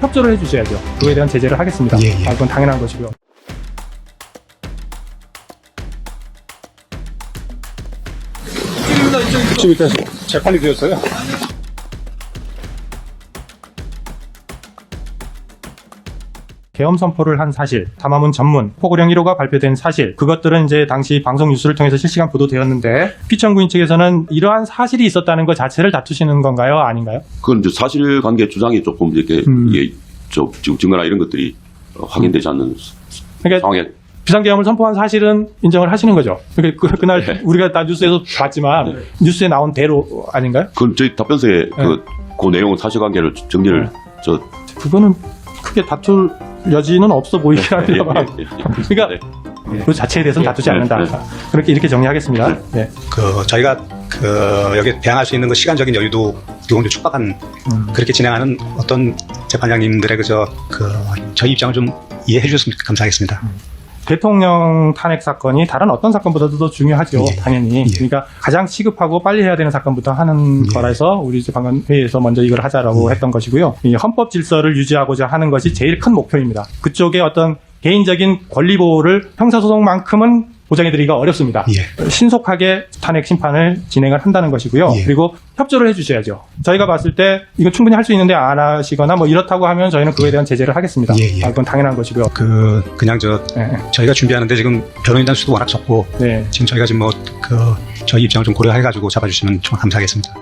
협조를 해주셔야죠. 그거에 대한 제재를 하겠습니다. 예, 예. 아, 그건 당연한 것이고요. 지금 일단 재판이 되었어요. 계엄 선포를 한 사실, 담화문 전문, 포고령 1호가 발표된 사실, 그것들은 이제 당시 방송 뉴스를 통해서 실시간 보도되었는데 피청구인 측에서는 이러한 사실이 있었다는 것 자체를 다투시는 건가요? 아닌가요? 그건 이제 사실관계 주장이 조금 이렇게 음. 이게 저 지금 증거나 이런 것들이 어, 확인되지 않는 그러니까 상황에 비상계엄을 선포한 사실은 인정을 하시는 거죠. 그러니까 그, 날 네. 우리가 다 뉴스에서 봤지만 뉴스에 나온 대로 아닌가요? 그건 저희 답변서에 그, 그 내용은 사실관계를 정리를 네. 저 그거는 크게 다툴 여지는 없어 보이긴 예, 합니다만. 예, 예. 그러니까 네. 그 자체에 대해서는 다투지 네, 않는다. 네. 그렇게 이렇게 정리하겠습니다. 네. 그 저희가 그 여기 대항할 수 있는 그 시간적인 여유도 요금도 촉박한 음. 그렇게 진행하는 어떤 재판장님들의 그저 그 저희 입장을 좀 이해해 주셨으면 감사하겠습니다. 대통령 탄핵 사건이 다른 어떤 사건보다도 더 중요하죠. 예. 당연히. 예. 그러니까 가장 시급하고 빨리 해야 되는 사건부터 하는 예. 거라서 우리 이제 방금 회의에서 먼저 이걸 하자라고 했던 것이고요. 이 헌법 질서를 유지하고자 하는 것이 제일 큰 목표입니다. 그쪽에 어떤 개인적인 권리 보호를 형사소송만큼은 보장해드리기가 어렵습니다. 예. 신속하게 탄핵 심판을 진행을 한다는 것이고요. 예. 그리고 협조를 해주셔야죠. 저희가 봤을 때 이거 충분히 할 수 있는데 안 하시거나 뭐 이렇다고 하면 저희는 그거에 대한 제재를 하겠습니다. 예, 예. 아, 그건 당연한 것이고요. 그 그냥 저 네. 저희가 준비하는데 지금 변호인단 수도 워낙 적고 네. 지금 저희가 지금 뭐 그 저희 입장을 좀 고려해 가지고 잡아주시면 좀 감사하겠습니다.